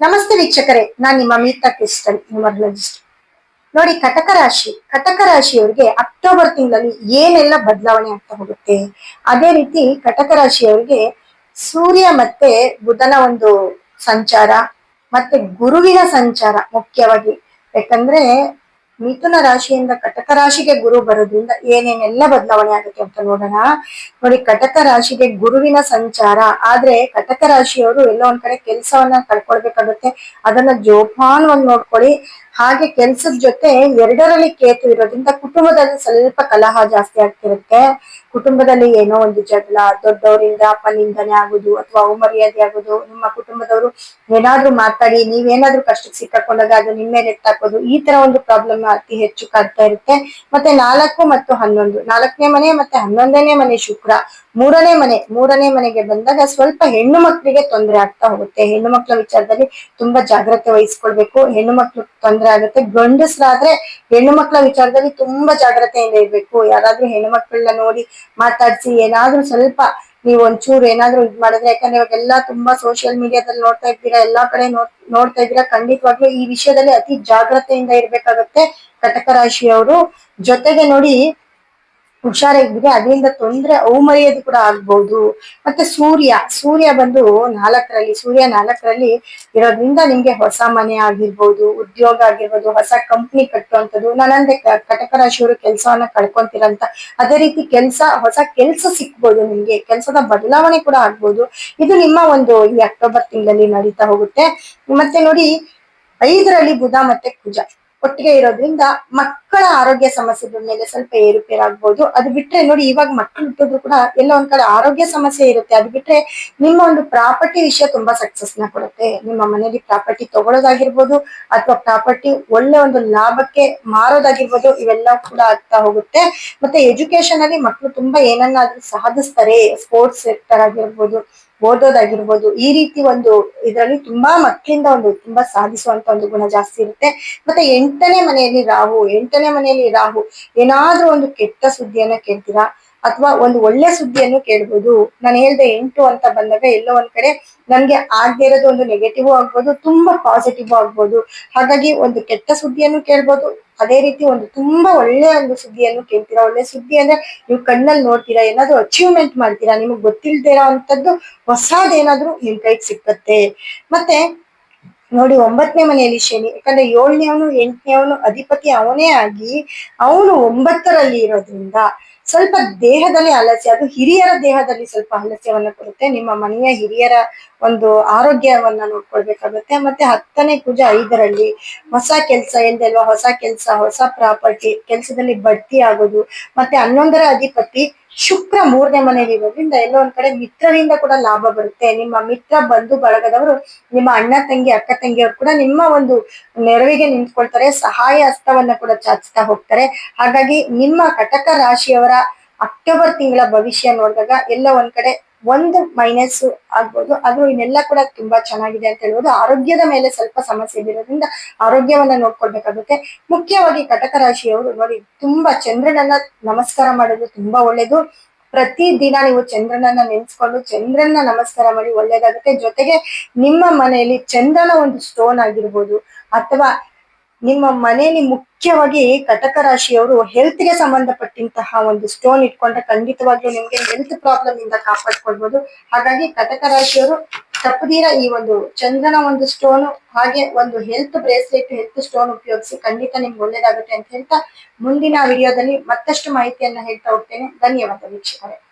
ನಮಸ್ತೆ ವೀಕ್ಷಕರೇ, ನಾನ್ ನಿಮ್ಮ ಮೀತಾ ಕ್ರಿಸ್ಟಲ್, ನ್ಯೂಮರ್ಲಜಿಸ್ಟ್. ನೋಡಿ, ಕಟಕ ರಾಶಿ, ಕಟಕ ರಾಶಿಯವರಿಗೆ ಅಕ್ಟೋಬರ್ ತಿಂಗಳಲ್ಲಿ ಏನೆಲ್ಲ ಬದಲಾವಣೆ ಆಗ್ತಾ ಹೋಗುತ್ತೆ? ಅದೇ ರೀತಿ ಕಟಕ ರಾಶಿಯವರಿಗೆ ಸೂರ್ಯ ಮತ್ತೆ ಬುಧನ ಒಂದು ಸಂಚಾರ, ಮತ್ತೆ ಗುರುವಿನ ಸಂಚಾರ ಮುಖ್ಯವಾಗಿ. ಯಾಕಂದ್ರೆ ಮಿಥುನ ರಾಶಿಯಿಂದ ಕಟಕ ರಾಶಿಗೆ ಗುರು ಬರೋದ್ರಿಂದ ಏನೇನೆಲ್ಲ ಬದಲಾವಣೆ ಆಗುತ್ತೆ ಅಂತ ನೋಡೋಣ. ನೋಡಿ, ಕಟಕ ರಾಶಿಗೆ ಗುರುವಿನ ಸಂಚಾರ. ಆದ್ರೆ ಕಟಕ ರಾಶಿಯವರು ಎಲ್ಲೋ ಒಂದ್ ಕಡೆ ಕೆಲಸವನ್ನ ಕಳ್ಕೊಳ್ಬೇಕಾಗುತ್ತೆ. ಅದನ್ನ ಜೋಪಾನವಾಗಿ ನೋಡ್ಕೊಳ್ಳಿ. ಹಾಗೆ ಕೆಲ್ಸದ ಜೊತೆ ಎರಡರಲ್ಲಿ ಕೇತು ಇರೋದ್ರಿಂದ ಕುಟುಂಬದಲ್ಲಿ ಸ್ವಲ್ಪ ಕಲಹ ಜಾಸ್ತಿ ಆಗ್ತಿರುತ್ತೆ. ಕುಟುಂಬದಲ್ಲಿ ಏನೋ ಒಂದು ಜಗಳ, ದೊಡ್ಡವರಿಂದ ಅಪ್ಪನಿಂದನೇ ಆಗುದು ಅಥವಾ ಅವಮರ್ಯಾದೆ ಆಗುದು, ನಿಮ್ಮ ಕುಟುಂಬದವರು ಏನಾದ್ರೂ ಮಾತಾಡಿ, ನೀವೇನಾದ್ರೂ ಕಷ್ಟಕ್ಕೆ ಸಿಕ್ಕಾಕೊಂಡಾಗ ಅದು ನಿಮ್ಮ ಮೇಲೆ ಎತ್ತಾಕೋದು, ಈ ತರ ಒಂದು ಪ್ರಾಬ್ಲಮ್ ಅತಿ ಹೆಚ್ಚು ಕಾಡ್ತಾ ಇರುತ್ತೆ. ಮತ್ತೆ ನಾಲ್ಕು ಮತ್ತು ಹನ್ನೊಂದು, ನಾಲ್ಕನೇ ಮನೆ ಮತ್ತೆ ಹನ್ನೊಂದನೇ ಮನೆ ಶುಕ್ರ, ಮೂರನೇ ಮನೆ, ಮೂರನೇ ಮನೆಗೆ ಬಂದಾಗ ಸ್ವಲ್ಪ ಹೆಣ್ಣು ಮಕ್ಕಳಿಗೆ ತೊಂದರೆ ಆಗ್ತಾ ಹೋಗುತ್ತೆ. ಹೆಣ್ಣು ಮಕ್ಕಳ ವಿಚಾರದಲ್ಲಿ ತುಂಬಾ ಜಾಗ್ರತೆ ವಹಿಸ್ಕೊಳ್ಬೇಕು. ಹೆಣ್ಣು ಮಕ್ಳು ತೊಂದರೆ ಆಗುತ್ತೆ. ಗಂಡಸ್ರಾದ್ರೆ ಹೆಣ್ಣು ಮಕ್ಕಳ ವಿಚಾರದಲ್ಲಿ ತುಂಬಾ ಜಾಗ್ರತೆಯಿಂದ ಇರ್ಬೇಕು. ಯಾರಾದ್ರೂ ಹೆಣ್ಣು ಮಕ್ಕಳನ್ನ ನೋಡಿ ಮಾತಾಡ್ಸಿ, ಏನಾದ್ರೂ ಸ್ವಲ್ಪ ನೀವು ಒಂಚೂರು ಏನಾದ್ರೂ ಇದ್ ಮಾಡಿದ್ರೆ, ಯಾಕಂದ್ರೆ ಇವಾಗೆಲ್ಲ ತುಂಬಾ ಸೋಷಿಯಲ್ ಮೀಡಿಯಾದಲ್ಲಿ ನೋಡ್ತಾ ಇದ್ದೀರಾ ಎಲ್ಲಾ ಕಡೆ ನೋಡ್ ನೋಡ್ತಾ ಇದ್ದೀರಾ ಖಂಡಿತವಾಗ್ಲೂ ಈ ವಿಷಯದಲ್ಲಿ ಅತಿ ಜಾಗ್ರತೆಯಿಂದ ಇರ್ಬೇಕಾಗತ್ತೆ. ಕಟಕ ರಾಶಿಯವರು ಜೊತೆಗೆ ನೋಡಿ ಹುಷಾರಾಗಿದ್ರೆ ಅದರಿಂದ ತೊಂದ್ರೆ ಅವಮರ್ಯಾದೆ ಕೂಡ ಆಗ್ಬಹುದು ಮತ್ತೆ ಸೂರ್ಯ ಸೂರ್ಯ ಬಂದು ನಾಲ್ಕರಲ್ಲಿ, ಸೂರ್ಯ ನಾಲ್ಕರಲ್ಲಿ ಇರೋದ್ರಿಂದ ನಿಮ್ಗೆ ಹೊಸ ಮನೆ ಆಗಿರ್ಬೋದು, ಉದ್ಯೋಗ ಆಗಿರ್ಬೋದು, ಹೊಸ ಕಂಪ್ನಿ ಕಟ್ಟುವಂಥದ್ದು ನಾನಂದ್ರೆ ಕ- ಕಟಕ ರಾಶಿಯವರು ಕೆಲಸವನ್ನ ಕಳ್ಕೊಂತಿರಂತ ಅದೇ ರೀತಿ ಕೆಲಸ, ಹೊಸ ಕೆಲಸ ಸಿಕ್ಬೋದು ನಿಮ್ಗೆ. ಕೆಲಸದ ಬದಲಾವಣೆ ಕೂಡ ಆಗ್ಬೋದು. ಇದು ನಿಮ್ಮ ಒಂದು ಈ ಅಕ್ಟೋಬರ್ ತಿಂಗಳಲ್ಲಿ ನಡೀತಾ ಹೋಗುತ್ತೆ. ಮತ್ತೆ ನೋಡಿ, ಐದರಲ್ಲಿ ಬುಧ ಮತ್ತೆ ಕುಜ. ಒಟ್ಟಿಗೆ ಇರೋದ್ರಿಂದ ಮಕ್ಕಳ ಆರೋಗ್ಯ ಸಮಸ್ಯೆಗಳ ಮೇಲೆ ಸ್ವಲ್ಪ ಏರುಪೇರಾಗ್ಬೋದು ಅದು ಬಿಟ್ರೆ ನೋಡಿ, ಇವಾಗ ಮಕ್ಕಳು ಹುಟ್ಟಿದ್ರು ಕೂಡ ಎಲ್ಲ ಒಂದ್ ಕಡೆ ಆರೋಗ್ಯ ಸಮಸ್ಯೆ ಇರುತ್ತೆ. ಅದು ಬಿಟ್ರೆ ನಿಮ್ಮ ಒಂದು ಪ್ರಾಪರ್ಟಿ ವಿಷಯ ತುಂಬಾ ಸಕ್ಸಸ್ನ ಕೊಡುತ್ತೆ. ನಿಮ್ಮ ಮನೆಯಲ್ಲಿ ಪ್ರಾಪರ್ಟಿ ತಗೊಳ್ಳೋದಾಗಿರ್ಬೋದು ಅಥವಾ ಪ್ರಾಪರ್ಟಿ ಒಳ್ಳೆ ಒಂದು ಲಾಭಕ್ಕೆ ಮಾರೋದಾಗಿರ್ಬೋದು, ಇವೆಲ್ಲ ಕೂಡ ಆಗ್ತಾ ಹೋಗುತ್ತೆ. ಮತ್ತೆ ಎಜುಕೇಶನ್ ಅಲ್ಲಿ ಮಕ್ಕಳು ತುಂಬಾ ಏನನ್ನಾದ್ರೂ ಸಾಧಿಸ್ತಾರೆ. ಸ್ಪೋರ್ಟ್ಸ್ ಸೆಕ್ಟರ್ ಆಗಿರ್ಬೋದು ಓದೋದಾಗಿರ್ಬೋದು, ಈ ರೀತಿ ಒಂದು ಇದರಲ್ಲಿ ತುಂಬಾ ಮಕ್ಕಳಿಂದ ಒಂದು ತುಂಬಾ ಸಾಧಿಸುವಂತ ಒಂದು ಗುಣ ಜಾಸ್ತಿ ಇರುತ್ತೆ. ಮತ್ತೆ ಎಂಟನೇ ಮನೆಯಲ್ಲಿ ರಾಹು, ಎಂಟನೇ ಮನೆಯಲ್ಲಿ ರಾಹು, ಏನಾದ್ರೂ ಒಂದು ಕೆಟ್ಟ ಸುದ್ದಿಯನ್ನ ಕೇಳ್ತೀರಾ? ಅಥವಾ ಒಂದು ಒಳ್ಳೆ ಸುದ್ದಿಯನ್ನು ಕೇಳ್ಬೋದು. ನಾನು ಹೇಳ್ದೆ ಎಂಟು ಅಂತ ಬಂದಾಗ ಎಲ್ಲೋ ಒಂದ್ ಕಡೆ ನನ್ಗೆ ಆಗದೆ ಇರೋದು ಒಂದು ನೆಗೆಟಿವ್ ಆಗ್ಬೋದು, ತುಂಬಾ ಪಾಸಿಟಿವ್ ಆಗ್ಬೋದು. ಹಾಗಾಗಿ ಒಂದು ಕೆಟ್ಟ ಸುದ್ದಿಯನ್ನು ಕೇಳ್ಬೋದು. ಅದೇ ರೀತಿ ಒಂದು ತುಂಬಾ ಒಳ್ಳೆಯ ಒಂದು ಸುದ್ದಿಯನ್ನು ಕೇಳ್ತೀರಾ? ಒಳ್ಳೆ ಸುದ್ದಿ ಅಂದ್ರೆ ನೀವು ಕಣ್ಣಲ್ಲಿ ನೋಡ್ತೀರಾ? ಏನಾದ್ರು ಅಚೀವ್ಮೆಂಟ್ ಮಾಡ್ತೀರಾ? ನಿಮಗೆ ಗೊತ್ತಿಲ್ದೇ ಇರೋ ಅಂತದ್ದು ಹೊಸದೇನಾದ್ರೂ ನಿಮ್ ಕೈಗೆ ಸಿಕ್ಕತ್ತೆ. ಮತ್ತೆ ನೋಡಿ ಒಂಬತ್ತನೇ ಮನೆಯಲ್ಲಿ ಶನಿ, ಯಾಕಂದ್ರೆ ಏಳನೇವನು, ಎಂಟನೇವನು ಅಧಿಪತಿ ಅವನೇ ಆಗಿ ಅವನು ಒಂಬತ್ತರಲ್ಲಿ ಇರೋದ್ರಿಂದ ಸ್ವಲ್ಪ ದೇಹದಲ್ಲಿ ಆಲಸ್ಯ, ಅದು ಹಿರಿಯರ ದೇಹದಲ್ಲಿ ಸ್ವಲ್ಪ ಆಲಸ್ಯವನ್ನ ಕೊಡುತ್ತೆ. ನಿಮ್ಮ ಮನೆಯ ಹಿರಿಯರ ಒಂದು ಆರೋಗ್ಯವನ್ನ ನೋಡ್ಕೊಳ್ಬೇಕಾಗುತ್ತೆ. ಮತ್ತೆ ಹತ್ತನೇ ಕುಜ ಐದರಲ್ಲಿ ಹೊಸ ಕೆಲಸ ಎಂದಲ್ವಾ? ಹೊಸ ಕೆಲಸ, ಹೊಸ ಪ್ರಾಪರ್ಟಿ, ಕೆಲಸದಲ್ಲಿ ಬಡ್ತಿ ಆಗೋದು, ಮತ್ತೆ ಹನ್ನೊಂದರ ಅಧಿಪತಿ ಶುಕ್ರ ಮೂರನೇ ಮನೆಯಲ್ಲಿ ಇರೋದ್ರಿಂದ ಎಲ್ಲೋ ಒಂದ್ ಕಡೆ ಮಿತ್ರರಿಂದ ಕೂಡ ಲಾಭ ಬರುತ್ತೆ. ನಿಮ್ಮ ಮಿತ್ರ ಬಂಧು ಬಳಗದವರು, ನಿಮ್ಮ ಅಣ್ಣ ತಂಗಿ, ಅಕ್ಕ ತಂಗಿಯವರು ಕೂಡ ನಿಮ್ಮ ಒಂದು ನೆರವಿಗೆ ನಿಂತ್ಕೊಳ್ತಾರೆ, ಸಹಾಯ ಹಸ್ತವನ್ನ ಕೂಡ ಚಾಚ್ತಾ ಹೋಗ್ತಾರೆ. ಹಾಗಾಗಿ ನಿಮ್ಮ ಕಟಕ ರಾಶಿಯವರ ಅಕ್ಟೋಬರ್ ತಿಂಗಳ ಭವಿಷ್ಯ ನೋಡಿದಾಗ ಎಲ್ಲ ಒಂದ್ ಕಡೆ ಒಂದು ಮೈನಸ್ ಆಗ್ಬೋದು. ಅದು ಇನ್ನೆಲ್ಲ ಕೂಡ ತುಂಬಾ ಚೆನ್ನಾಗಿದೆ ಅಂತ ಹೇಳ್ಬೋದು. ಆರೋಗ್ಯದ ಮೇಲೆ ಸ್ವಲ್ಪ ಸಮಸ್ಯೆ ಇರೋದ್ರಿಂದ ಆರೋಗ್ಯವನ್ನ ನೋಡ್ಕೊಳ್ಬೇಕಾಗುತ್ತೆ. ಮುಖ್ಯವಾಗಿ ಕಟಕ ರಾಶಿಯವರು ನೋಡಿ, ತುಂಬಾ ಚಂದ್ರನನ್ನ ನಮಸ್ಕಾರ ಮಾಡೋದು ತುಂಬಾ ಒಳ್ಳೇದು. ಪ್ರತಿ ದಿನ ನೀವು ಚಂದ್ರನನ್ನ ನೆನೆಸ್ಕೊಂಡು ಚಂದ್ರನ್ನ ನಮಸ್ಕಾರ ಮಾಡಿ ಒಳ್ಳೇದಾಗುತ್ತೆ. ಜೊತೆಗೆ ನಿಮ್ಮ ಮನೆಯಲ್ಲಿ ಚಂದ್ರನ ಒಂದು ಸ್ಟೋನ್ ಆಗಿರ್ಬೋದು, ಅಥವಾ ನಿಮ್ಮ ಮನೆಯಲ್ಲಿ ಮುಖ್ಯವಾಗಿ ಕಟಕ ರಾಶಿಯವರು ಹೆಲ್ತ್ಗೆ ಸಂಬಂಧಪಟ್ಟಂತಹ ಒಂದು ಸ್ಟೋನ್ ಇಟ್ಕೊಂಡ್ರೆ ಖಂಡಿತವಾಗ್ಲೂ ನಿಮ್ಗೆ ಹೆಲ್ತ್ ಪ್ರಾಬ್ಲಮ್ ಇಂದ ಕಾಪಾಡ್ಕೊಳ್ಬಹುದು ಹಾಗಾಗಿ ಕಟಕ ರಾಶಿಯವರು ತಪ್ಪದೀರ ಈ ಒಂದು ಚಂದ್ರನ ಒಂದು ಸ್ಟೋನ್ ಹಾಗೆ ಒಂದು ಹೆಲ್ತ್ ಬ್ರೇಸ್ಲೆಟ್ ಹೆಲ್ತ್ ಸ್ಟೋನ್ ಉಪಯೋಗಿಸಿ ಖಂಡಿತ ನಿಮ್ಗೆ ಒಳ್ಳೇದಾಗುತ್ತೆ ಅಂತ ಹೇಳ್ತಾ ಮುಂದಿನ ವಿಡಿಯೋದಲ್ಲಿ ಮತ್ತಷ್ಟು ಮಾಹಿತಿಯನ್ನ ಹೇಳ್ತಾ ಹೋಗ್ತೇನೆ. ಧನ್ಯವಾದ ವೀಕ್ಷಕರೇ.